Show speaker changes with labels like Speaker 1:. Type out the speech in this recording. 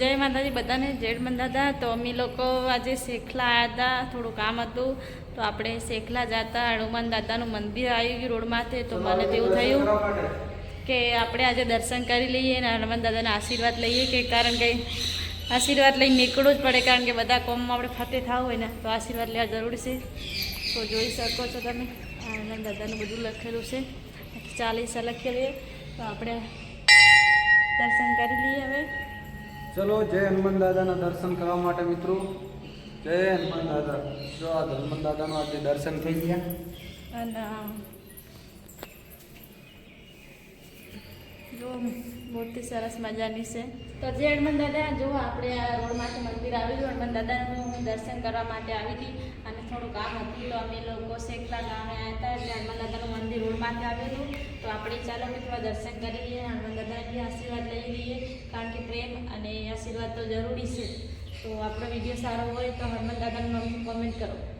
Speaker 1: જય માતાજી, બધાને જેડમન બંધાતા તો અમે લોકો આજે શેખલા આવ્યા હતા, થોડું કામ હતું. તો આપણે શેખલા જતા, હનુમાન દાદાનું મંદિર આવી ગયું રોડમાંથી. તો મને તેવું થયું કે આપણે આજે દર્શન કરી લઈએ અને હનુમાન દાદાના આશીર્વાદ લઈએ કે કારણ કે આશીર્વાદ લઈને નીકળવું જ પડે, કારણ કે બધા કોમમાં આપણે ફતે થવું હોય ને, તો આશીર્વાદ લેવા જરૂરી છે. તો જોઈ શકો છો તમે હનુમાન દાદાનું બધું લખેલું છે. ચાલીસ લખેલું તો આપણે
Speaker 2: ચલો, જય હનુમાન દાદાના દર્શન કરવા માટે મિત્રો. જય હનુમાન દાદા. જો આ હનુમાન દાદાનું આજે દર્શન થઈ ગયા.
Speaker 1: અને જો મૂર્તિ સરસ મજાની છે. તો જય હનુમાન દાદા, જો આપણે આ રોડમાંથી મંદિર આવ્યું હનુમાન દાદાનું દર્શન કરવા માટે આવી હતી. અને થોડું કામ હતું, તો અમે લોકો શેખલા ગામે આવ્યા હતા એટલે હનુમાન દાદાનું મંદિર રોડમાંથી આવેલું તો આપણે ચાલો મિત્રો દર્શન કરી લઈએ હનુમાન દાદાની આશીર્વાદ લઈ લઈએ કારણ કે પ્રેમ અને આશીર્વાદ તો જરૂરી છે. તો આપણો વીડિયો સારો હોય તો હરમન દાદાને કોમેન્ટ કરો.